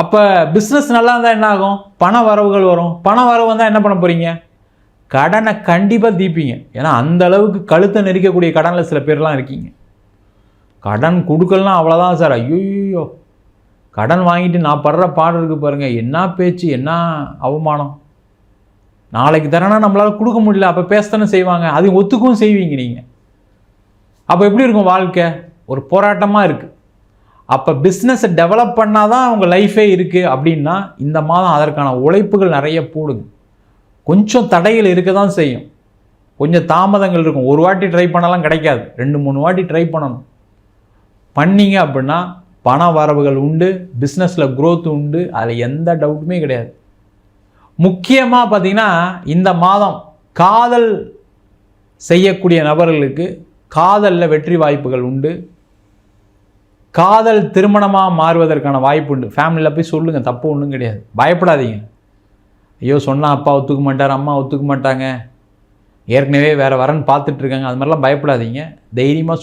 அப்போ பிஸ்னஸ் நல்லா இருந்தால் என்ன ஆகும் பண வரவுகள் வரும். பண வரவு வந்தால் என்ன பண்ண போகிறீங்க கடனை கண்டிப்பாக தீப்பீங்க. ஏன்னா அந்த அளவுக்கு கழுத்தை நெரிக்கக்கூடிய கடனில் சில பேர்லாம் இருக்கீங்க. கடன் கொடுக்கலாம் அவ்வளோதான் சார். ஐயோ கடன் வாங்கிட்டு நான் படுற பாடு இருக்குது பாருங்கள் என்ன பேச்சு என்ன அவமானம்? நாளைக்கு தரேன்னா நம்மளால் கொடுக்க முடியல. அப்போ பேசத்தானே செய்வாங்க. அது ஒத்துக்கவும் செய்வீங்க நீங்கள் அப்போ எப்படி இருக்கும் வாழ்க்கை? ஒரு போராட்டமாக இருக்குது அப்போ பிஸ்னஸை டெவலப் பண்ணால் தான் அவங்க லைஃபே இருக்குது அப்படின்னா இந்த மாதம் அதற்கான உழைப்புகள் நிறைய போடுங்க கொஞ்சம் தடைகள் இருக்க தான் செய்யும். கொஞ்சம் தாமதங்கள் இருக்கும். ஒரு வாட்டி ட்ரை பண்ணலாம் கிடைக்காது. ரெண்டு மூணு வாட்டி ட்ரை பண்ணணும். பண்ணீங்க அப்படின்னா பண வரவுகள் உண்டு பிஸ்னஸில் க்ரோத் உண்டு. அதில் எந்த டவுட்டுமே கிடையாது. முக்கியமாக பார்த்தீங்கன்னா இந்த மாதம் காதல் செய்யக்கூடிய நபர்களுக்கு காதலில் வெற்றி வாய்ப்புகள் உண்டு. காதல் திருமணமாக மாறுவதற்கான வாய்ப்பு உண்டு. ஃபேமிலியில் போய் சொல்லுங்கள் தப்பு ஒன்றும் கிடையாது. பயப்படாதீங்க. ஐயோ சொன்னால் அப்பா ஒத்துக்க மாட்டார் அம்மா ஒத்துக்க மாட்டாங்க. ஏற்கனவே வேறு வரன்னு பார்த்துட்ருக்காங்க அது மாதிரிலாம் பயப்படாதீங்க. தைரியமாக